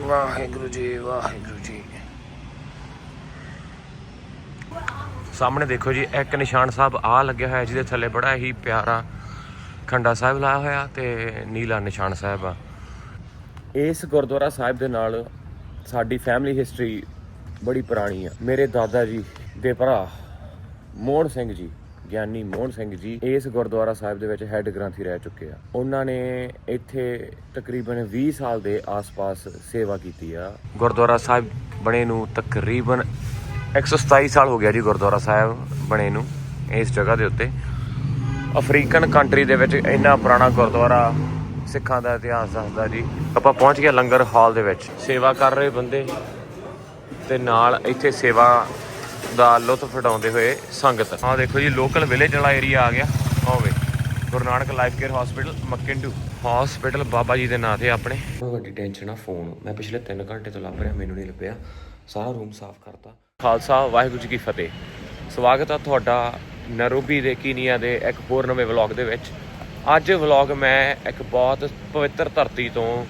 ਵਾਹਿਗੁਰੂ ਜੀ ਵਾਹਿਗੁਰੂ ਜੀ। ਸਾਹਮਣੇ ਦੇਖੋ ਜੀ, ਇੱਕ ਨਿਸ਼ਾਨ ਸਾਹਿਬ ਆ ਲੱਗਿਆ ਹੋਇਆ, ਜਿਹਦੇ ਥੱਲੇ ਬੜਾ ਹੀ ਪਿਆਰਾ ਖੰਡਾ ਸਾਹਿਬ ਲਾਇਆ ਹੋਇਆ ਤੇ ਨੀਲਾ ਨਿਸ਼ਾਨ ਸਾਹਿਬ ਆ। ਇਸ ਗੁਰਦੁਆਰਾ ਸਾਹਿਬ ਦੇ ਨਾਲ ਸਾਡੀ ਫੈਮਿਲੀ ਹਿਸਟਰੀ ਬੜੀ ਪੁਰਾਣੀ ਆ। ਮੇਰੇ ਦਾਦਾ ਜੀ ਦੇ ਭਰਾ ਮੋਹਨ ਸਿੰਘ ਜੀ ਗਿਆਨੀ ਮੋਹਨ ਸਿੰਘ ਜੀ ਇਸ ਗੁਰਦੁਆਰਾ ਸਾਹਿਬ ਦੇ ਵਿੱਚ ਹੈੱਡ ਗ੍ਰੰਥੀ ਰਹਿ ਚੁੱਕੇ ਆ। ਉਹਨਾਂ ਨੇ ਇੱਥੇ ਤਕਰੀਬਨ 20 ਸਾਲ ਦੇ ਆਸ-ਪਾਸ ਸੇਵਾ ਕੀਤੀ ਆ। ਗੁਰਦੁਆਰਾ ਸਾਹਿਬ ਬਣੇ ਨੂੰ ਤਕਰੀਬਨ 127 ਸਾਲ ਹੋ ਗਿਆ ਜੀ ਗੁਰਦੁਆਰਾ ਸਾਹਿਬ ਬਣੇ ਨੂੰ, ਇਸ ਜਗ੍ਹਾ ਦੇ ਉੱਤੇ। ਅਫਰੀਕਨ ਕੰਟਰੀ ਦੇ ਵਿੱਚ ਇੰਨਾ ਪੁਰਾਣਾ ਗੁਰਦੁਆਰਾ ਸਿੱਖਾਂ ਦਾ ਇਤਿਹਾਸ ਦੱਸਦਾ ਜੀ। ਆਪਾਂ ਪਹੁੰਚ ਗਏ ਲੰਗਰ ਹਾਲ ਦੇ ਵਿੱਚ। ਸੇਵਾ ਕਰ ਰਹੇ ਬੰਦੇ ਤੇ ਨਾਲ ਇੱਥੇ ਸੇਵਾ ਦਾ ਲੁਤਫ ਉਠਾਉਂਦੇ ਹੋਏ ਸੰਗਤ। ਆਹ ਦੇਖੋ ਜੀ ਲੋਕਲ ਵਿਲੇਜ ਵਾਲਾ ਏਰੀਆ ਆ ਗਿਆ। ਹੋਵੇ Guru Nanak life care hospital Makindu hospital Baba ji ਦੇ ਨਾਂ ਤੇ ਆਪਣੇ। ਵੱਡੀ ਟੈਨਸ਼ਨ ਆ ਫੋਨ ਮੈਂ ਪਿਛਲੇ 3 ਘੰਟੇ ਤੋਂ ਲੱਭ ਰਿਹਾ ਮੈਨੂੰ ਨਹੀਂ ਲੱਭਿਆ। ਸਾਰਾ ਰੂਮ ਸਾਫ਼ ਕਰਤਾ। ਖਾਲਸਾ ਵਾਹਿਗੁਰੂ ਜੀ ਕੀ ਫਤਿਹ। ਸਵਾਗਤ ਆ ਤੁਹਾਡਾ ਨੈਰੋਬੀ ਦੇ ਕੀਨੀਆ ਦੇ ਇੱਕ ਹੋਰ ਨਵੇਂ ਵਲੌਗ ਦੇ ਵਿੱਚ। ਅੱਜ ਵਲੌਗ ਮੈਂ ਇੱਕ ਬਹੁਤ ਪਵਿੱਤਰ ਧਰਤੀ ਤੋਂ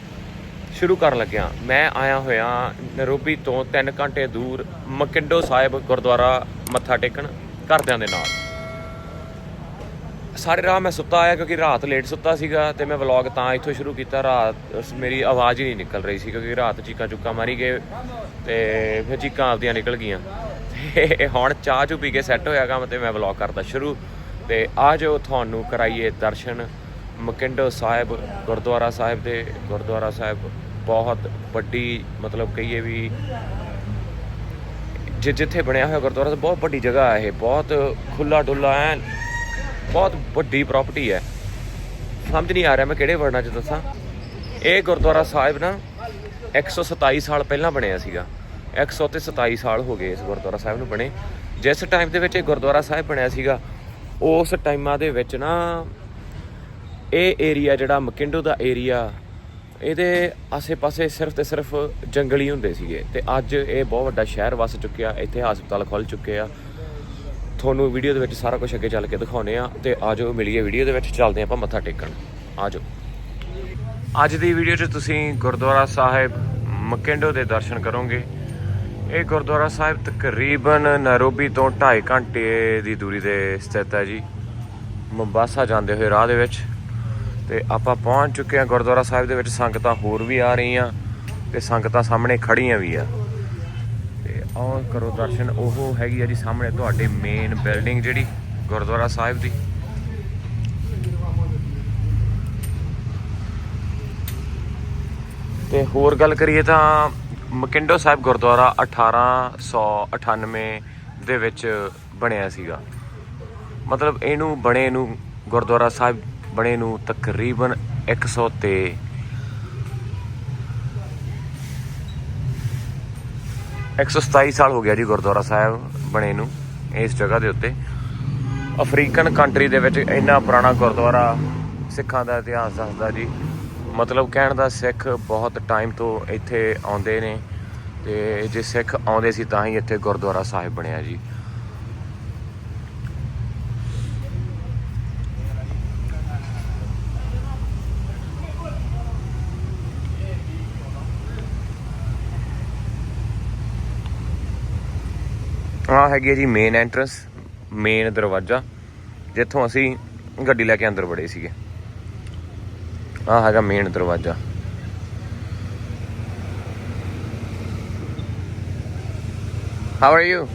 ਸ਼ੁਰੂ ਕਰਨ ਲੱਗਿਆ। ਮੈਂ ਆਇਆ ਹੋਇਆ ਨੈਰੋਬੀ ਤੋਂ 3 ਘੰਟੇ ਦੂਰ ਮਕਿੰਡੋ ਸਾਹਿਬ ਗੁਰਦੁਆਰਾ ਮੱਥਾ ਟੇਕਣ ਘਰਦਿਆਂ ਦੇ ਨਾਲ। ਸਾਰੇ ਰਾਹ ਮੈਂ ਸੁੱਤਾ ਆਇਆ ਕਿਉਂਕਿ ਰਾਤ ਲੇਟ ਸੁੱਤਾ ਸੀਗਾ ਤੇ ਮੈਂ ਵਲੌਗ ਤਾਂ ਇੱਥੋਂ ਸ਼ੁਰੂ ਕੀਤਾ, ਰਾਤ ਉਸ- ਮੇਰੀ ਆਵਾਜ਼ ਹੀ ਨਹੀਂ ਨਿਕਲ ਰਹੀ ਸੀ ਕਿਉਂਕਿ ਰਾਤ ਚੀਕਾਂ ਚੁੱਕਾ ਮਾਰੀ ਗਏ ਤੇ ਫਿਰ ਚੀਕਾਂ ਆਪਦੀਆਂ ਨਿਕਲ ਗਈਆਂ। ਤੇ ਹੁਣ ਚਾਹ ਚੂ ਪੀ ਕੇ ਸੈੱਟ ਹੋਇਆ ਕੰਮ ਤੇ ਮੈਂ ਵਲੌਗ ਕਰਦਾ ਸ਼ੁਰੂ। ਤੇ ਆ ਜਾਓ, ਤੁਹਾਨੂੰ ਕਰਾਈਏ ਦਰਸ਼ਨ। ਮਕਿੰਡ ਸਾਹਿਬ, ਗੁਰਦੁਆਰਾ ਸਾਹਿਬ ਦੇ ਗੁਰਦੁਆਰਾ ਸਾਹਿਬ ਬਹੁਤ ਵੱਡੀ ਮਤਲਬ ਕਹੀਏ ਵੀ ਜਿ, ਜਿੱਥੇ ਬਣਿਆ ਹੋਇਆ ਗੁਰਦੁਆਰਾ ਸਾਹਿਬ, ਬਹੁਤ ਵੱਡੀ ਜਗ੍ਹਾ ਹੈ ਇਹ, ਬਹੁਤ ਖੁੱਲਾ ਡੁੱਲਾ ਐ ਬਹੁਤ ਵੱਡੀ ਪ੍ਰਾਪਰਟੀ ਹੈ। ਸਮਝ ਨਹੀਂ ਆ ਰਿਹਾ ਮੈਂ ਕਿਹੜੇ ਵਰਡਾਂ 'ਚ ਦੱਸਾਂ। ਇਹ ਗੁਰਦੁਆਰਾ ਸਾਹਿਬ ਨਾ 127 ਸਾਲ ਪਹਿਲਾਂ ਬਣਿਆ ਸੀਗਾ। 127 ਸਾਲ ਹੋ ਗਏ ਇਸ ਗੁਰਦੁਆਰਾ ਸਾਹਿਬ ਨੂੰ ਬਣੇ। ਜਿਸ ਟਾਈਮ ਦੇ ਵਿੱਚ ਇਹ ਗੁਰਦੁਆਰਾ ਸਾਹਿਬ ਬਣਿਆ ਸੀਗਾ, ਉਸ ਟਾਈਮਾਂ ਦੇ ਵਿੱਚ ਨਾ ਇਹ ਏਰੀਆ ਜਿਹੜਾ ਮਕਿੰਡੋ ਦਾ ਏਰੀਆ ਇਹਦੇ ਆਸੇ-ਪਾਸੇ ਸਿਰਫ ਤੇ ਸਿਰਫ ਜੰਗਲੀ ਹੁੰਦੇ ਸੀਗੇ ਤੇ ਅੱਜ ਇਹ ਬਹੁਤ ਵੱਡਾ ਸ਼ਹਿਰ ਵਸ ਚੁੱਕਿਆ, ਇੱਥੇ ਹਸਪਤਾਲ ਖੁੱਲ ਚੁੱਕੇ ਆ। ਤੁਹਾਨੂੰ ਵੀਡੀਓ ਦੇ ਵਿੱਚ ਸਾਰਾ ਕੁਝ ਅੱਗੇ ਚੱਲ ਕੇ ਦਿਖਾਉਨੇ ਆ ਤੇ ਆਜੋ ਮਿਲੀਏ ਵੀਡੀਓ ਦੇ ਵਿੱਚ, ਚੱਲਦੇ ਹਾਂ ਆਪਾਂ ਮੱਥਾ ਟੇਕਣ। ਆਜੋ। ਅੱਜ ਦੀ ਵੀਡੀਓ 'ਚ ਤੁਸੀਂ ਗੁਰਦੁਆਰਾ ਸਾਹਿਬ ਮਕਿੰਡੋ ਦੇ ਦਰਸ਼ਨ ਕਰੋਗੇ। ਇਹ ਗੁਰਦੁਆਰਾ ਸਾਹਿਬ ਤਕਰੀਬਨ ਨੈਰੋਬੀ ਤੋਂ 2.5 ਘੰਟੇ ਦੀ ਦੂਰੀ ਤੇ ਸਥਿਤ ਹੈ ਜੀ। ਮੁੰਬਾਸਾ ਜਾਂਦੇ ਹੋਏ ਰਾਹ ਦੇ ਵਿੱਚ। ਤੇ ਆਪਾਂ ਪਹੁੰਚ ਚੁੱਕੇ ਹਾਂ ਗੁਰਦੁਆਰਾ ਸਾਹਿਬ ਦੇ ਵਿੱਚ। ਸੰਗਤਾਂ ਹੋਰ ਵੀ ਆ ਰਹੀਆਂ ਤੇ ਸੰਗਤਾਂ ਸਾਹਮਣੇ ਖੜੀਆਂ ਵੀ ਆ। ਤੇ ਆਓ ਕਰੋ ਦਰਸ਼ਨ। ਉਹ ਹੈਗੀ ਆ ਜੀ ਸਾਹਮਣੇ ਤੁਹਾਡੇ ਮੇਨ ਬਿਲਡਿੰਗ ਜਿਹੜੀ ਗੁਰਦੁਆਰਾ ਸਾਹਿਬ ਦੀ। ਤੇ ਹੋਰ ਗੱਲ ਕਰੀਏ ਤਾਂ ਮਕਿੰਡੋ ਸਾਹਿਬ ਗੁਰਦੁਆਰਾ 1898 ਦੇ ਵਿੱਚ ਬਣਿਆ ਸੀਗਾ। ਮਤਲਬ ਇਹਨੂੰ ਬਣੇ ਨੂੰ ਗੁਰਦੁਆਰਾ ਸਾਹਿਬ ਬਣੇ ਨੂੰ ਤਕਰੀਬਨ 100 ਤੇ 127 ਸਾਲ ਹੋ ਗਿਆ ਜੀ ਗੁਰਦੁਆਰਾ ਸਾਹਿਬ ਬਣੇ ਨੂੰ ਇਸ ਜਗ੍ਹਾ ਦੇ ਉੱਤੇ। ਅਫਰੀਕਨ ਕੰਟਰੀ ਦੇ ਵਿੱਚ ਇੰਨਾ ਪੁਰਾਣਾ ਗੁਰਦੁਆਰਾ ਸਿੱਖਾਂ ਦਾ ਇਤਿਹਾਸ ਦੱਸਦਾ ਜੀ। ਮਤਲਬ ਕਹਿਣ ਦਾ ਸਿੱਖ ਬਹੁਤ ਟਾਈਮ ਤੋਂ ਇੱਥੇ ਆਉਂਦੇ ਨੇ ਤੇ ਜੇ ਸਿੱਖ ਆਉਂਦੇ ਸੀ ਤਾਂ ਹੀ ਇੱਥੇ ਗੁਰਦੁਆਰਾ ਸਾਹਿਬ ਬਣਿਆ ਜੀ। ਆਹ ਹੈਗੀ ਹੈ ਜੀ ਮੇਨ ਐਂਟਰੈਂਸ ਮੇਨ ਦਰਵਾਜ਼ਾ, ਜਿੱਥੋਂ ਅਸੀਂ ਗੱਡੀ ਲੈ ਕੇ ਅੰਦਰ ਵੜੇ ਸੀਗੇ। ਆਹ ਹੈਗਾ ਮੇਨ ਦਰਵਾਜ਼ਾ। ਹਾਊ ਆਰ ਯੂ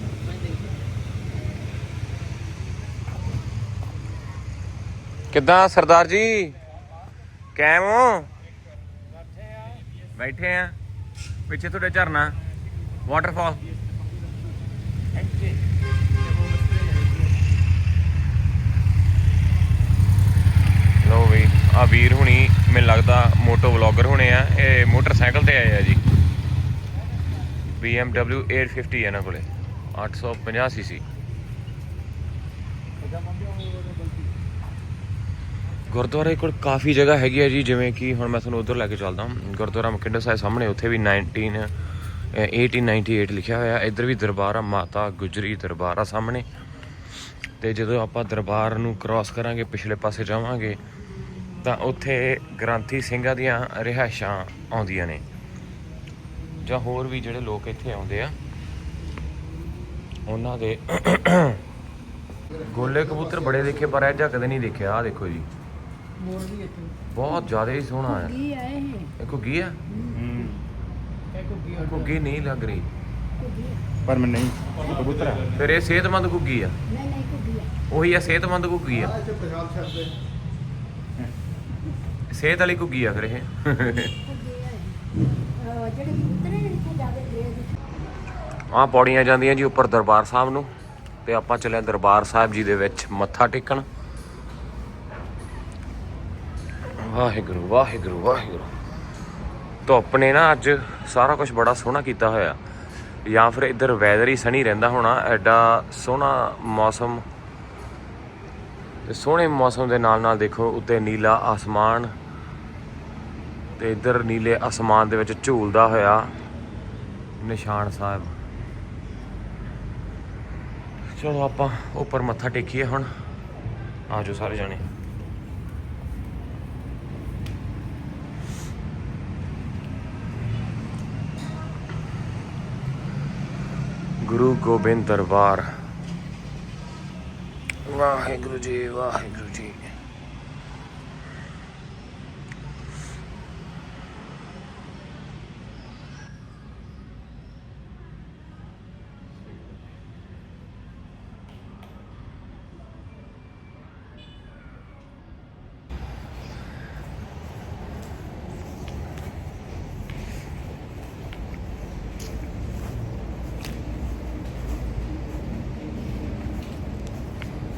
ਕਿੱਦਾਂ, ਸਰਦਾਰ ਜੀ? ਕੈਮ ਹੋ? ਬੈਠੇ ਆ। ਪਿੱਛੇ ਤੁਹਾਡੇ ਝਰਨਾ ਵਾਟਰਫਾਲ ਲੋ ਵੀ ਆ ਵੀਰ ਹੁਣੀ ਮੈਨੂੰ ਲੱਗਦਾ ਮੋਟੋ ਵਲੌਗਰ ਹੋਣੇ ਆ, ਇਹ ਮੋਟਰਸਾਈਕਲ ਤੇ ਆਏ ਆ ਜੀ। BMW 850 ਇਹਨਾਂ ਕੋਲੇ 850 ਸੀਸੀ ਗੁਰਦੁਆਰੇ ਕੋਲ ਕਾਫੀ ਜਗ੍ਹਾ ਹੈਗੀ ਆ ਜੀ, ਜਿਵੇਂ ਕਿ ਹੁਣ ਮੈਂ ਤੁਹਾਨੂੰ ਉਧਰ ਲੈ ਕੇ ਚੱਲਦਾ ਗੁਰਦੁਆਰਾ ਮਕਿੰਡਾ ਸਾਹਿਬ ਸਾਹਮਣੇ, ਉੱਥੇ ਵੀ 19 1898 ਲਿਖਿਆ ਹੋਇਆ ਇੱਧਰ ਵੀ ਦਰਬਾਰ ਆ ਮਾਤਾ ਗੁਜਰੀ ਦਰਬਾਰ ਆ ਸਾਹਮਣੇ। ਤੇ ਜਦੋਂ ਆਪਾਂ ਦਰਬਾਰ ਨੂੰ ਕ੍ਰਾਸ ਕਰਾਂਗੇ ਪਿਛਲੇ ਪਾਸੇ ਜਾਵਾਂਗੇ ਤਾਂ ਉੱਥੇ ਗ੍ਰਾਂਥੀ ਸਿੰਘਾਂ ਦੀਆਂ ਰਿਹਾਇਸ਼ਾਂ ਆਉਂਦੀਆਂ ਨੇ। ਜਾਂ ਹੋਰ ਵੀ ਜਿਹੜੇ ਲੋਕ ਇੱਥੇ ਆਉਂਦੇ ਆ ਉਹਨਾਂ ਦੇ ਗੋਲੇ ਕਬੂਤਰ ਬੜੇ ਦੇਖੇ ਪਰ ਇਹ ਜਿਹਾ ਕਦੇ ਨਹੀਂ ਦੇਖਿਆ। ਆ ਦੇਖੋ ਜੀ। ਬਹੁਤ ਜ਼ਿਆਦਾ ਹੀ ਸੋਹਣਾ ਕੀ ਆਏ ਇਹ। ਇਹ ਘੁੱਗੀ ਆ? ਆ। ਘੁੱਗੀ ਨਹੀਂ ਲੱਗ ਰਹੀ। ਪਰ ਮੈਂ ਨਹੀਂ ਕਬੂਤਰ ਹੈ ਫਿਰ ਇਹ ਸਿਹਤਮੰਦ ਘੁੱਗੀ ਆ? ਨਹੀਂ ਨਹੀਂ ਕੁੱਗੀ ਆ। ਉਹੀ ਆ ਸਿਹਤਮੰਦ ਘੁੱਗੀ ਆ? ਸਿਹਤ ਵਾਲੀ ਘੁੱਗੀ ਆ ਫਿਰ ਇਹ। ਆ ਜਿਹੜੇ ਇੱਥੇ ਗਏ ਆਹ ਪੌੜੀਆਂ ਜਾਂਦੀਆਂ ਜੀ ਉੱਪਰ ਦਰਬਾਰ ਸਾਹਿਬ ਨੂੰ ਤੇ ਆਪਾਂ ਚੱਲੇ ਦਰਬਾਰ ਸਾਹਿਬ ਜੀ ਦੇ ਵਿੱਚ ਮੱਥਾ ਟੇਕਣ। ਵਾਹਿਗੁਰੂ ਵਾਹਿਗੁਰੂ ਵਾਹਿਗੁਰੂ। ਧੁੱਪ ਨੇ ਨਾ ਅੱਜ ਸਾਰਾ ਕੁਝ ਬੜਾ ਸੋਹਣਾ ਕੀਤਾ ਹੋਇਆ। ਜਾਂ ਫਿਰ ਇੱਧਰ ਵੈਦਰ ਹੀ ਸਣੀ ਰਹਿੰਦਾ ਹੋਣਾ, ਐਡਾ ਸੋਹਣਾ ਮੌਸਮ। ਤੇ ਸੋਹਣੇ ਮੌਸਮ ਦੇ ਨਾਲ ਨਾਲ ਦੇਖੋ, ਉੱਤੇ ਨੀਲਾ ਆਸਮਾਨ ਤੇ ਇੱਧਰ ਨੀਲੇ ਆਸਮਾਨ ਦੇ ਵਿੱਚ ਝੂਲਦਾ ਹੋਇਆ ਨਿਸ਼ਾਨ ਸਾਹਿਬ। ਚਲੋ ਆਪਾਂ ਉੱਪਰ ਮੱਥਾ ਟੇਕੀਏ ਹੁਣ। ਆਜੋ ਸਾਰੇ ਜਾਣੇ। ਗੁਰੂ ਗੋਬਿੰਦ ਦਰਬਾਰ। ਵਾਹਿਗੁਰੂ ਜੀ ਵਾਹਿਗੁਰੂ ਜੀ।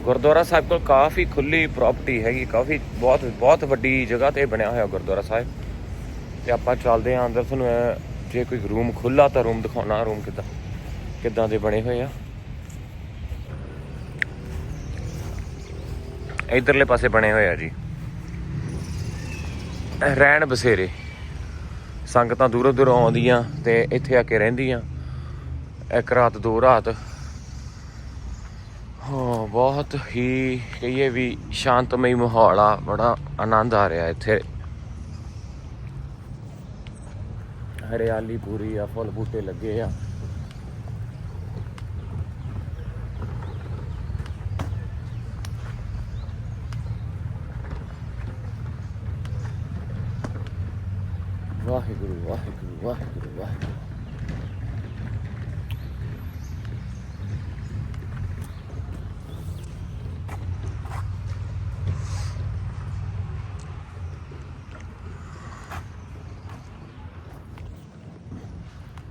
ਗੁਰਦੁਆਰਾ ਸਾਹਿਬ ਕੋਲ ਕਾਫੀ ਖੁੱਲੀ ਪ੍ਰਾਪਰਟੀ ਹੈਗੀ, ਕਾਫੀ ਬਹੁਤ ਬਹੁਤ ਵੱਡੀ ਜਗ੍ਹਾ ਤੇ ਬਣਿਆ ਹੋਇਆ ਗੁਰਦੁਆਰਾ ਸਾਹਿਬ। ਤੇ ਆਪਾਂ ਚੱਲਦੇ ਆਂ ਅੰਦਰ, ਤੁਹਾਨੂੰ ਜੇ ਕੋਈ ਰੂਮ ਖੁੱਲਾ ਤਾਂ ਰੂਮ ਦਿਖਾਉਣਾ ਰੂਮ ਕਿੱਦਾਂ ਕਿੱਦਾਂ ਦੇ ਬਣੇ ਹੋਏ ਆ। ਇਧਰਲੇ ਪਾਸੇ ਬਣੇ ਹੋਏ ਆ ਜੀ। ਰਹਿਣ ਬਸੇਰੇ। ਸੰਗਤਾਂ ਦੂਰੋਂ ਦੂਰੋਂ ਆਉਂਦੀਆਂ ਤੇ ਇੱਥੇ ਆ ਕੇ ਰਹਿੰਦੀਆਂ। ਇੱਕ ਰਾਤ, ਦੋ ਰਾਤ ਬਹੁਤ ਹੀ ਕਹੀਏ ਵੀ ਸ਼ਾਂਤਮਈ ਮਾਹੌਲ ਆ ਬੜਾ ਆਨੰਦ ਆ ਰਿਹਾ ਇੱਥੇ ਹਰਿਆਲੀ ਪੂਰੀ ਆ ਫੁੱਲ ਬੂਟੇ ਲੱਗੇ ਆ ਵਾਹਿਗੁਰੂ ਵਾਹਿਗੁਰੂ ਵਾਹਿਗੁਰੂ ਵਾਹਿਗੁਰੂ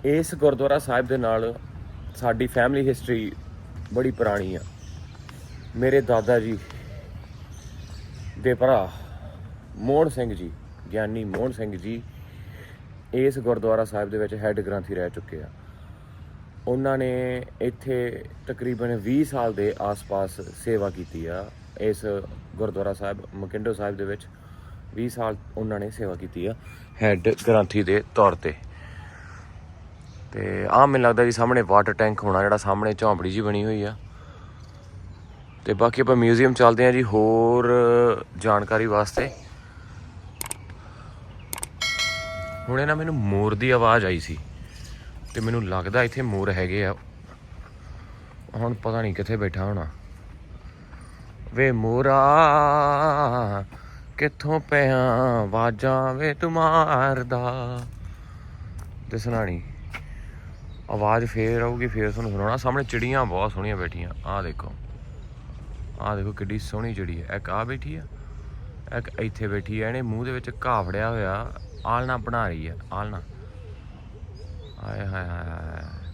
ਇਸ ਗੁਰਦੁਆਰਾ ਸਾਹਿਬ ਦੇ ਨਾਲ ਸਾਡੀ ਫੈਮਿਲੀ ਹਿਸਟਰੀ ਬੜੀ ਪੁਰਾਣੀ ਆ। ਮੇਰੇ ਦਾਦਾ ਜੀ ਦੇ ਭਰਾ ਮੋਹਨ ਸਿੰਘ ਜੀ, ਗਿਆਨੀ ਮੋਹਨ ਸਿੰਘ ਜੀ ਇਸ ਗੁਰਦੁਆਰਾ ਸਾਹਿਬ ਦੇ ਵਿੱਚ ਹੈੱਡ ਗ੍ਰੰਥੀ ਰਹਿ ਚੁੱਕੇ ਆ। ਉਹਨਾਂ ਨੇ ਇੱਥੇ ਤਕਰੀਬਨ 20 ਸਾਲ ਦੇ ਆਸ-ਪਾਸ ਸੇਵਾ ਕੀਤੀ ਆ। ਇਸ ਗੁਰਦੁਆਰਾ ਸਾਹਿਬ ਮਕਿੰਡੋ ਸਾਹਿਬ ਦੇ ਵਿੱਚ 20 ਸਾਲ ਉਹਨਾਂ ਨੇ ਸੇਵਾ ਕੀਤੀ ਆ ਹੈੱਡ ਗ੍ਰੰਥੀ ਦੇ ਤੌਰ ਤੇ। ਤੇ ਆਹ ਮੈਨੂੰ ਲੱਗਦਾ ਜੀ ਸਾਹਮਣੇ ਵਾਟਰ ਟੈਂਕ ਹੋਣਾ ਜਿਹੜਾ ਸਾਹਮਣੇ ਝੌਂਪੜੀ ਜੀ ਬਣੀ ਹੋਈ ਆ। ਤੇ ਬਾਕੀ ਆਪਾਂ ਮਿਊਜ਼ੀਅਮ ਚੱਲਦੇ ਆ ਜੀ ਹੋਰ ਜਾਣਕਾਰੀ ਵਾਸਤੇ। ਹੁਣੇ ਨਾ ਮੈਨੂੰ ਮੋਰ ਦੀ ਆਵਾਜ਼ ਆਈ ਸੀ ਤੇ ਮੈਨੂੰ ਲੱਗਦਾ ਇੱਥੇ ਮੋਰ ਹੈਗੇ ਆ। ਹੁਣ ਪਤਾ ਨਹੀਂ ਕਿੱਥੇ ਬੈਠਾ ਹੋਣਾ। ਵੇ ਮੋਰਾ, ਕਿੱਥੋਂ ਪਿਆ ਆਵਾਜ਼ਾਂ ਵੇ ਤੁਮਾਰਦਾ ਦਿਸਣਾ ਨਹੀਂ। ਆਵਾਜ਼ ਫੇਰ ਆਊਗੀ, ਫੇਰ ਤੁਹਾਨੂੰ ਸੁਣਾਉਣਾ। ਸਾਹਮਣੇ ਚਿੜੀਆਂ ਬਹੁਤ ਸੋਹਣੀਆਂ ਬੈਠੀਆਂ। ਆਹ ਦੇਖੋ। ਆਹ ਦੇਖੋ ਕਿੱਡੀ ਸੋਹਣੀ ਚਿੜੀ ਹੈ। ਇੱਕ ਆ ਬੈਠੀ ਆ ਇੱਕ ਇੱਥੇ ਬੈਠੀ ਹੈ। ਇਹਨੇ ਮੂੰਹ ਦੇ ਵਿੱਚ ਘਾਹ ਫੜਿਆ ਹੋਇਆ। ਆਲਣਾ ਬਣਾ ਰਹੀ ਹੈ। ਆਲਣਾ ਆਏ ਹਾਏ ਹਾਏ ਹਾਏ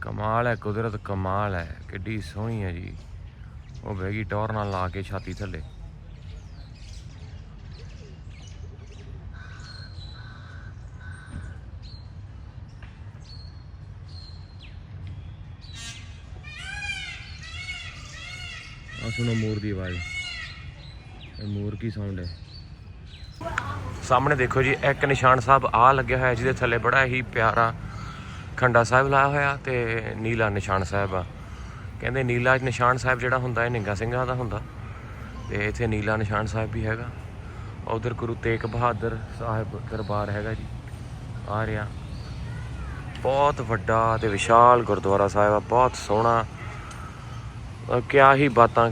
ਕਮਾਲ ਹੈ, ਕੁਦਰਤ ਕਮਾਲ ਹੈ। ਕਿੱਡੀ ਸੋਹਣੀ ਹੈ ਜੀ। ਉਹ ਬੈਗੀ ਟੌਰ ਨਾਲ ਲਾ ਕੇ ਛਾਤੀ ਥੱਲੇ। ਆ ਸੁਣੋ ਮੋਰ ਦੀ ਆਵਾਜ਼। ਇਹ ਮੋਰ ਕੀ ਸਾਊਂਡ ਸਾਹਮਣੇ ਦੇਖੋ ਜੀ, ਇੱਕ ਨਿਸ਼ਾਨ ਸਾਹਿਬ ਆ ਲੱਗਿਆ ਹੋਇਆ, ਜਿਹਦੇ ਥੱਲੇ ਬੜਾ ਹੀ ਪਿਆਰਾ ਖੰਡਾ ਸਾਹਿਬ ਲਾਇਆ ਹੋਇਆ ਤੇ ਨੀਲਾ ਨਿਸ਼ਾਨ ਸਾਹਿਬ ਆ। ਕਹਿੰਦੇ ਨੀਲਾ ਨਿਸ਼ਾਨ ਸਾਹਿਬ ਜਿਹੜਾ ਹੁੰਦਾ, ਇਹ ਨਿੰਗਾ ਸਿੰਘਾਂ ਦਾ ਹੁੰਦਾ। ਤੇ ਇੱਥੇ ਨੀਲਾ ਨਿਸ਼ਾਨ ਸਾਹਿਬ ਵੀ ਹੈਗਾ। ਉਧਰ ਗੁਰੂ ਤੇਗ ਬਹਾਦਰ ਸਾਹਿਬ ਦਰਬਾਰ ਹੈਗਾ ਜੀ, ਆ ਰਿਹਾ। ਬਹੁਤ ਵੱਡਾ ਤੇ ਵਿਸ਼ਾਲ ਗੁਰਦੁਆਰਾ ਸਾਹਿਬ ਆ, ਬਹੁਤ ਸੋਹਣਾ। ਕਿਆ ਹੀ ਬਾਤਾਂ,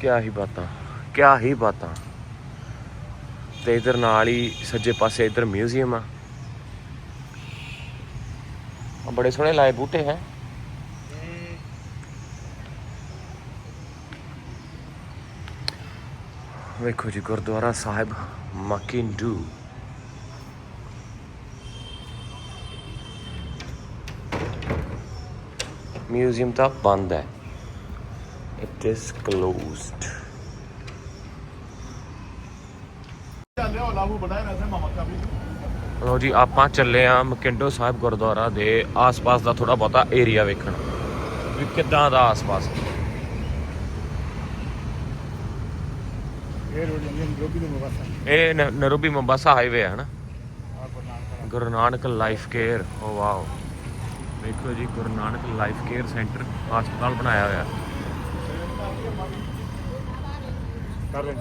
ਕਿਆ ਹੀ ਬਾਤਾਂ, ਕਿਆ ਹੀ ਬਾਤਾਂ। ਤੇ ਇਧਰ ਨਾਲ ਹੀ ਸੱਜੇ ਪਾਸੇ ਇਧਰ ਮਿਊਜ਼ੀਅਮ ਆ। ਬੜੇ ਸੋਹਣੇ ਲਾਏ ਬੂਟੇ ਹੈ। ਵੇਖੋ ਜੀ, ਗੁਰਦੁਆਰਾ ਸਾਹਿਬ ਮਕਿੰਡੂ ਮਿਊਜ਼ੀਅਮ ਤਾਂ ਬੰਦ ਹੈ। ਇਟ ਲੋ ਜੀ, ਆਪਾਂ ਚੱਲੇ ਆ ਮਕਿੰਡੋ ਸਾਹਿਬ ਗੁਰਦੁਆਰਾ ਦੇ ਆਸ-ਪਾਸ ਦਾ ਥੋੜਾ ਬਹੁਤਾ ਏਰੀਆ ਵੇਖਣ। ਵੀ ਕਿੱਦਾਂ ਦਾ ਆਸ-ਪਾਸ ਇਹ ਰੋਡ ਜੰਗਲ ਨਰੋਬੀ ਮੰਬਾਸਾ ਹਾਈਵੇ ਹੈ ਹਨਾ? Guru Nanak life care oh wow. ਵੇਖੋ ਜੀ, Guru Nanak life care center ਹਸਪਤਾਲ ਬਣਾਇਆ ਹੋਇਆ। ਕਰ ਲੈ।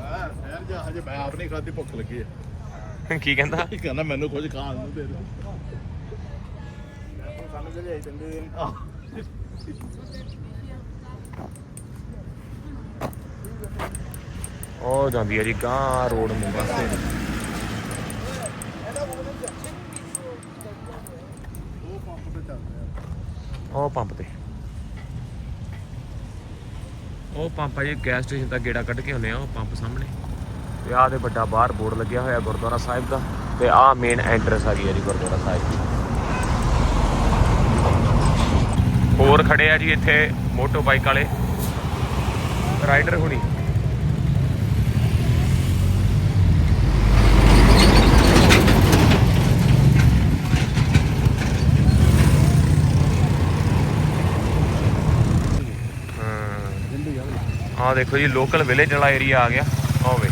ਹਾਂ ਸ਼ਹਿਰ ਜਾ ਹਜੇ ਮੈਂ ਆਪ ਨਹੀਂ ਖਾਦੀ ਭੁੱਖ ਲੱਗੀ ਹੈ ਕੀ ਕਹਿੰਦਾ? ਕੀ ਕਹਿੰਦਾ? ਮੈਨੂੰ ਕੁਝ ਖਾਣ ਨੂੰ ਦੇ ਦੇ। ਸਾਨੂੰ ਜਿਹੜੇ ਆਈ ਚੰਦੇ ਉਹ ਜਾਂਦੀ ਹੈ ਜੀ ਗਾਂ ਰੋਡ ਨੂੰ। ਉਹ ਪੰਪ ਤੇ ਚੱਲਦੇ ਆ। ਉਹ ਪੰਪ ਤੇ। ਉਹ ਪੰਪ ਆ ਜੀ ਗੈਸ ਸਟੇਸ਼ਨ ਦਾ ਗੇੜਾ ਕੱਢ ਕੇ ਹੁੰਦੇ ਆ, ਉਹ ਪੰਪ ਸਾਹਮਣੇ। ਤੇ ਆਹ ਦੇ ਵੱਡਾ ਬਾਹਰ ਬੋਰਡ ਲੱਗਿਆ ਹੋਇਆ ਗੁਰਦੁਆਰਾ ਸਾਹਿਬ ਦਾ, ਤੇ ਆਹ ਮੇਨ ਐਂਟਰੈਂਸ ਆ ਗਈ ਹੈ ਜੀ ਗੁਰਦੁਆਰਾ ਸਾਹਿਬ ਦੀ। ਹੋਰ ਖੜੇ ਆ ਜੀ ਇੱਥੇ ਮੋਟੋ ਬਾਈਕ ਵਾਲੇ। ਰਾਈਡਰ ਹੁਣੀ ਹਾਂ ਜਿੰਦੀ ਗੱਲ ਆਹ ਦੇਖੋ ਜੀ ਲੋਕਲ ਵਿਲੇਜ ਵਾਲਾ ਏਰੀਆ ਆ ਗਿਆ ਹੋਵੇ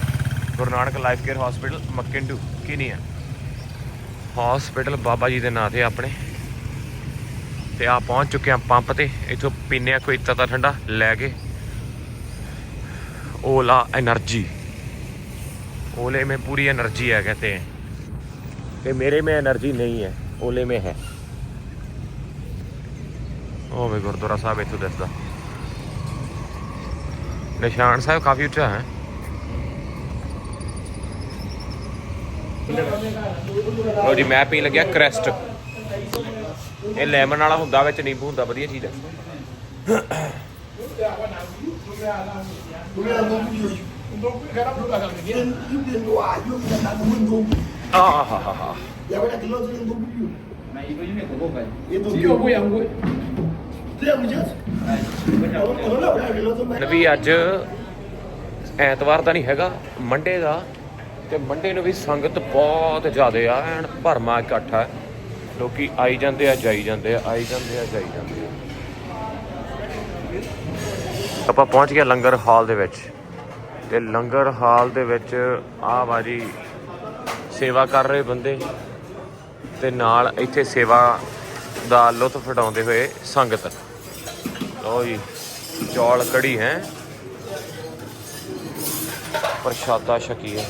Guru Nanak life care hospital ਮੱਕਿੰਡੂ ਕੀ ਨਹੀਂ ਹੈ ਹਸਪੀਟਲ ਬਾਬਾ ਜੀ ਦੇ ਨਾਂ ਤੇ ਆਪਣੇ ਤੇ ਆ ਪਹੁੰਚ ਚੁੱਕੇ ਆ ਪੰਪ ਤੇ ਇਥੋਂ ਪੀਨੇ ਆ ਕੋਈ ਤਤਾ ਠੰਡਾ ਲੈ ਕੇ ओला एनर्जी ओले में पूरी एनर्जी है कहते हैं कि मेरे में एनर्जी नहीं है ओले में है ਉਹ ਵੇ ਗੁਰਦੁਆਰਾ ਸਾਹਿਬ ਇੱਥੋਂ ਦਿਸਦਾ ਨਿਸ਼ਾਨ ਸਾਹਿਬ ਕਾਫੀ ਉੱਚਾ ਹੈ। ਲੋ ਜੀ ਮੈਂ ਪੀਣ ਲੱਗਿਆ ਕ੍ਰੈਸਟ ਇਹ ਲੈਮਨ ਵਾਲਾ ਹੁੰਦਾ ਵਿੱਚ ਨਿੰਬੂ ਹੁੰਦਾ ਵਧੀਆ ਚੀਜ਼ ਹੈ। ਆਹ ਹਾ ਹਾ ਹਾ ਨਵੀ ਅੱਜ ਐਤਵਾਰ ਦਾ ਨਹੀਂ ਹੈਗਾ, ਮੰਡੇ ਦਾ, ਤੇ ਮੰਡੇ ਨੂੰ ਵੀ ਸੰਗਤ ਬਹੁਤ ਜ਼ਿਆਦੇ ਆ, ਐਨ ਭਰਮਾ ਇਕੱਠ ਹੈ ਲੋਕੀ ਆਈ ਜਾਂਦੇ ਆ, ਜਾਈ ਜਾਂਦੇ ਆ, ਆਈ ਜਾਂਦੇ ਆ, ਜਾਈ ਜਾਂਦੇ ਆ। ਆਪਾਂ ਪਹੁੰਚ ਗਏ ਲੰਗਰ ਹਾਲ ਦੇ ਵਿੱਚ। ਤੇ ਲੰਗਰ ਹਾਲ ਦੇ ਵਿੱਚ ਆ ਬਾਜੀ ਸੇਵਾ ਕਰ ਰਹੇ ਬੰਦੇ। ਤੇ ਨਾਲ ਇੱਥੇ ਸੇਵਾ ਦਾ ਲੁਤਫ ਉਠਾਉਂਦੇ ਹੋਏ ਸੰਗਤ। ਲਓ ਜੀ ਚੌਲ ਕੜੀ ਹੈ ਪ੍ਰਸ਼ਾਦਾ ਛਕੀ ਹੈ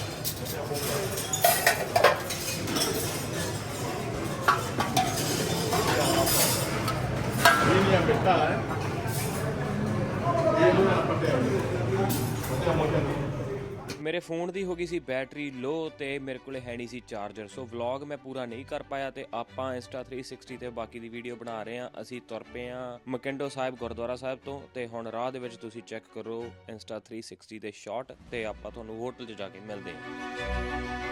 ਇਹ ਮੇਰੇ ਫੋਨ ਦੀ ਹੋ ਗਈ ਸੀ ਬੈਟਰੀ ਲੋ ਤੇ ਮੇਰੇ ਕੋਲੇ ਹੈ ਨਹੀਂ ਸੀ ਚਾਰਜਰ। ਸੋ ਵਲੌਗ ਮੈਂ ਪੂਰਾ ਨਹੀਂ ਕਰ ਪਾਇਆ ਤੇ ਆਪਾਂ ਇੰਸਟਾ 360 ਤੇ ਬਾਕੀ ਦੀ ਵੀਡੀਓ ਬਣਾ ਰਹੇ ਹਾਂ। ਅਸੀਂ ਤੁਰ ਪਏ ਹਾਂ ਮਕਿੰਡੋ ਸਾਹਿਬ ਗੁਰਦੁਆਰਾ ਸਾਹਿਬ ਤੋਂ ਤੇ ਹੁਣ ਰਾਹ ਦੇ ਵਿੱਚ ਤੁਸੀਂ ਚੈੱਕ ਕਰੋ ਇੰਸਟਾ 360 ਦੇ ਸ਼ਾਟ ਤੇ ਆਪਾਂ ਤੁਹਾਨੂੰ ਹੋਟਲ 'ਚ ਜਾ ਕੇ ਮਿਲਦੇ ਹਾਂ।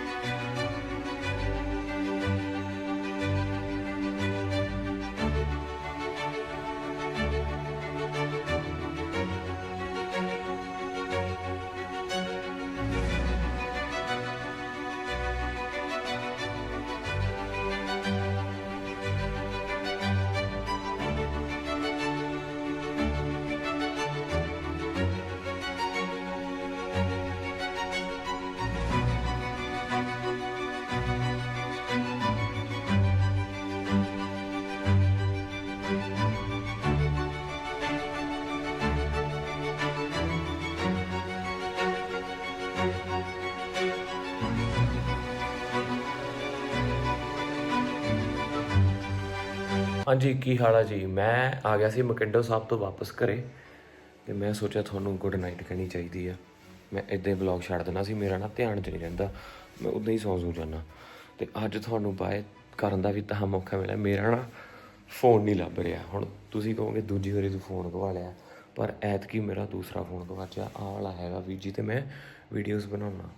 ਹਾਂਜੀ, ਕੀ ਹਾਲ ਆ ਜੀ? ਮੈਂ ਆ ਗਿਆ ਸੀ ਮਕਿੰਡੋ ਸਾਹਿਬ ਤੋਂ ਵਾਪਸ ਘਰੇ ਤੇ ਮੈਂ ਸੋਚਿਆ ਤੁਹਾਨੂੰ ਗੁੱਡ ਨਾਈਟ ਕਹਿਣੀ ਚਾਹੀਦੀ ਆ। ਮੈਂ ਇਦਾਂ ਹੀ ਵਲੌਗ ਛੱਡ ਦੇਣਾ ਸੀ, ਮੇਰਾ ਨਾ ਧਿਆਨ 'ਚ ਨਹੀਂ ਰਹਿੰਦਾ। ਮੈਂ ਉਦਾਂ ਹੀ ਸੌਂ ਸੂ ਜਾਂਦਾ। ਤੇ ਅੱਜ ਤੁਹਾਨੂੰ ਬਾਏ ਕਰਨ ਦਾ ਵੀ ਤਾਂ ਮੌਕਾ ਮਿਲਿਆ। ਮੇਰਾ ਨਾ ਫੋਨ ਨਹੀਂ ਲੱਭ ਰਿਹਾ। ਹੁਣ ਤੁਸੀਂ ਕਹੋਗੇ ਦੂਜੀ ਵਾਰੀ ਤੂੰ ਫੋਨ ਗਵਾ ਲਿਆ। ਪਰ ਐਤਕੀ ਮੇਰਾ ਦੂਸਰਾ ਫੋਨ ਗਵਾਚਿਆ ਆਹ ਵਾਲਾ ਹੈਗਾ ਵੀਰ ਜੀ ਤੇ ਮੈਂ ਵੀਡੀਓਜ਼ ਬਣਾਉਣਾ।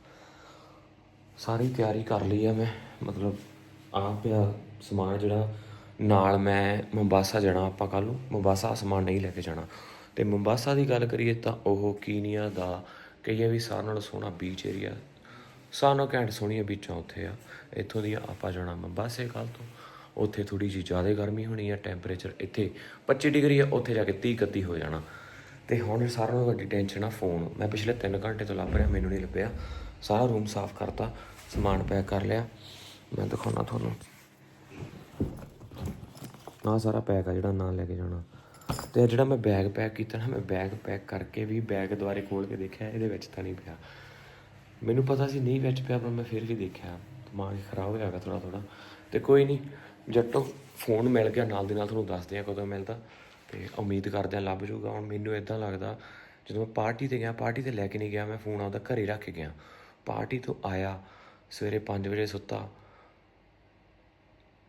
ਸਾਰੀ ਤਿਆਰੀ ਕਰ ਲਈ ਆ ਮੈਂ। ਮਤਲਬ ਆ ਪਿਆ ਸਮਾਨ ਜਿਹੜਾ ਨਾਲ ਮੈਂ ਮੁੰਬਾਸਾ ਜਾਣਾ ਆਪਾਂ ਕੱਲ ਨੂੰ। ਮੁੰਬਾਸਾ ਸਮਾਨ ਨਹੀਂ ਲੈ ਕੇ ਜਾਣਾ। ਤੇ ਮੁੰਬਾਸਾ ਦੀ ਗੱਲ ਕਰੀਏ ਤਾਂ ਉਹ ਕੀਨੀਆ ਦਾ ਕਹੀਏ ਵੀ ਸਾਰਿਆਂ ਨਾਲੋਂ ਸੋਹਣਾ ਬੀਚ ਏਰੀਆ ਸਾਰਿਆਂ ਨਾਲੋਂ ਘੈਂਟ ਸੋਹਣੀਆਂ ਬੀਚਾਂ ਉੱਥੇ ਆ। ਇੱਥੋਂ ਦੀ ਆਪਾਂ ਜਾਣਾ ਮੁੰਬਾਸੇ ਕੱਲ ਤੋਂ। ਉੱਥੇ ਥੋੜੀ ਜਿਹੀ ਜ਼ਿਆਦਾ ਗਰਮੀ ਹੋਣੀ ਆ ਟੈਂਪਰੇਚਰ ਇੱਥੇ 25 ਡਿਗਰੀ ਆ, ਉੱਥੇ ਜਾ ਕੇ 30 31 ਹੋ ਜਾਣਾ। ਤੇ ਹੁਣ ਸਾਰਿਆਂ ਨਾਲੋਂ ਵੱਡੀ ਟੈਨਸ਼ਨ ਆ ਫੋਨ ਮੈਂ ਪਿਛਲੇ 3 ਘੰਟੇ ਤੋਂ ਲੱਭ ਰਿਹਾ, ਮੈਨੂੰ ਨਹੀਂ ਲੱਭਿਆ। ਸਾਰਾ ਰੂਮ ਸਾਫ਼ ਕਰਤਾ, ਸਮਾਨ ਪੈਕ ਕਰ ਲਿਆ। ਮੈਂ ਦਿਖਾਉਣਾ ਤੁਹਾਨੂੰ। ਆਹ ਸਾਰਾ ਪੈਕ ਆ ਜਿਹੜਾ ਨਾਲ ਲੈ ਕੇ ਜਾਣਾ। ਤੇ ਜਿਹੜਾ ਮੈਂ ਬੈਗ ਪੈਕ ਕੀਤਾ ਨਾ, ਮੈਂ ਬੈਗ ਪੈਕ ਕਰਕੇ ਵੀ ਬੈਗ ਦੁਆਰੇ ਖੋਲ ਕੇ ਦੇਖਿਆ, ਇਹਦੇ ਵਿੱਚ ਤਾਂ ਨਹੀਂ ਪਿਆ। ਮੈਨੂੰ ਪਤਾ ਸੀ ਨਹੀਂ ਵਿੱਚ ਪਿਆ, ਪਰ ਮੈਂ ਫਿਰ ਵੀ ਦੇਖਿਆ। ਦਿਮਾਗ ਖਰਾਬ ਹੋਇਆ ਹੈਗਾ ਥੋੜਾ ਥੋੜਾ ਤੇ ਕੋਈ ਨਹੀਂ, ਜੱਟੋ ਫੋਨ ਮਿਲ ਗਿਆ ਨਾਲ ਦੀ ਨਾਲ ਤੁਹਾਨੂੰ ਦੱਸਦੇ ਆ ਕਦੋਂ ਮਿਲਦਾ। ਤੇ ਉਮੀਦ ਕਰਦੇ ਆ ਲੱਭ ਜੂਗਾ ਹੁਣ ਮੈਨੂੰ ਇਦਾਂ ਲੱਗਦਾ, ਜਦੋਂ ਮੈਂ ਪਾਰਟੀ ਤੇ ਗਿਆ ਪਾਰਟੀ ਤੇ ਲੈ ਕੇ ਨਹੀਂ ਗਿਆ, ਮੈਂ ਫੋਨ ਆਪਦਾ ਘਰੇ ਰੱਖ ਕੇ ਗਿਆ। ਪਾਰਟੀ ਤੋਂ ਆਇਆ, ਸਵੇਰੇ 5 ਵਜੇ ਸੁੱਤਾ।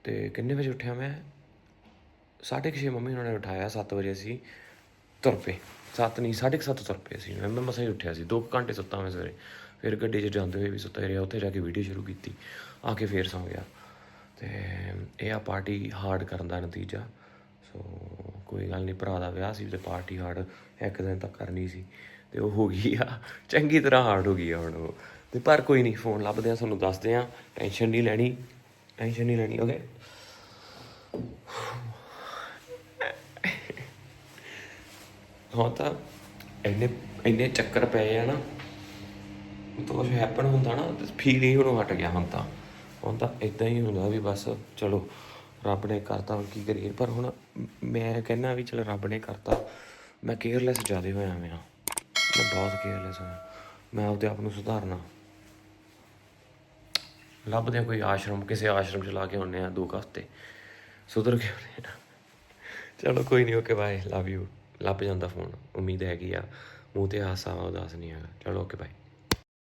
ਤੇ ਕਿੰਨੇ ਵਜੇ ਉੱਠਿਆ ਮੈਂ? ਸਾਢੇ ਕੁ ਛੇ ਮੰਮੀ ਉਹਨਾਂ ਨੇ ਉਠਾਇਆ 7 ਵਜੇ ਅਸੀਂ ਤੁਰ ਪਏ। 7 ਨਹੀਂ, ਸਾਢੇ ਕੁ ਸੱਤ ਤੁਰ ਪਏ ਸੀ ਮੈਂ ਮਸਾਂ ਹੀ ਉੱਠਿਆ ਸੀ 2 ਘੰਟੇ ਸੁੱਤਾ ਮੈਂ ਸਵੇਰੇ। ਫਿਰ ਗੱਡੀ 'ਚ ਜਾਂਦੇ ਹੋਏ ਵੀ ਸੁੱਤਾ ਰਿਹਾ, ਉੱਥੇ ਜਾ ਕੇ ਵੀਡੀਓ ਸ਼ੁਰੂ ਕੀਤੀ। ਆ ਕੇ ਫੇਰ ਸੌਂ ਗਿਆ। ਤੇ ਇਹ ਆ ਪਾਰਟੀ ਹਾਰਡ ਕਰਨ ਦਾ ਨਤੀਜਾ। ਸੋ ਕੋਈ ਗੱਲ ਨਹੀਂ, ਭਰਾ ਦਾ ਵਿਆਹ ਸੀ ਤੇ ਪਾਰਟੀ ਹਾਰਡ ਇੱਕ ਦਿਨ ਤੱਕ ਕਰਨੀ ਸੀ। ਤੇ ਉਹ ਹੋ ਗਈ ਆ, ਚੰਗੀ ਤਰ੍ਹਾਂ ਹਾਰਡ ਹੋ ਗਈ ਆ ਹੁਣ ਉਹ। ਤੇ ਪਰ ਕੋਈ ਨਹੀਂ ਫੋਨ ਲੱਭਦੇ ਆ, ਤੁਹਾਨੂੰ ਦੱਸਦੇ ਆ। ਟੈਨਸ਼ਨ ਨਹੀਂ ਲੈਣੀ ਟੈਨਸ਼ਨ ਨਹੀਂ ਲੈਣੀ ਓਕੇ ਹੁਣ ਤਾਂ ਇੰਨੇ ਇੰਨੇ ਚੱਕਰ ਪਏ ਆ ਨਾ, ਤਾਂ ਕੁਝ ਹੈਪਨ ਹੁੰਦਾ ਨਾ ਫੀਲ ਹੀ ਹੁਣ ਹਟ ਗਿਆ ਹੁਣ ਤਾਂ। ਹੁਣ ਤਾਂ ਇਦਾਂ ਹੀ ਹੁੰਦਾ ਵੀ ਬਸ ਚਲੋ, ਰੱਬ ਨੇ ਕਰਤਾ ਕੀ ਕਰੀਏ? ਪਰ ਹੁਣ ਮੈਂ ਕਹਿੰਦਾ ਵੀ ਚਲ ਰੱਬ ਨੇ ਕਰਤਾ। ਮੈਂ ਕੇਅਰਲੈਸ ਜ਼ਿਆਦਾ ਹੋਇਆ ਮੈਂ ਮੈਂ ਬਹੁਤ ਕੇਅਰਲੈਸ ਹੋਇਆ। ਮੈਂ ਆਪਦੇ ਆਪ ਨੂੰ ਸੁਧਾਰਨਾ। ਲੱਭਦੇ ਹਾਂ ਕੋਈ ਆਸ਼ਰਮ, ਕਿਸੇ ਆਸ਼ਰਮ ਚ ਲਾ ਕੇ ਆਉਂਦੇ ਆ ਦੋ ਕੁ ਹਫ਼ਤੇ। ਸੁਧਰ ਕੇ ਆਉਂਦੇ ਆ ਚਲੋ ਕੋਈ ਨਹੀਂ ਓਕੇ ਬਾਏ ਲਵ ਯੂ ਲੱਭ ਜਾਂਦਾ ਫੋਨ, ਉਮੀਦ ਹੈਗੀ ਆ, ਮੂੰਹ ਤੇ ਹਾਸਾ ਉਦਾਸ ਨਹੀਂ ਹੈਗਾ। ਚਲੋ ਓਕੇ ਬਾਏ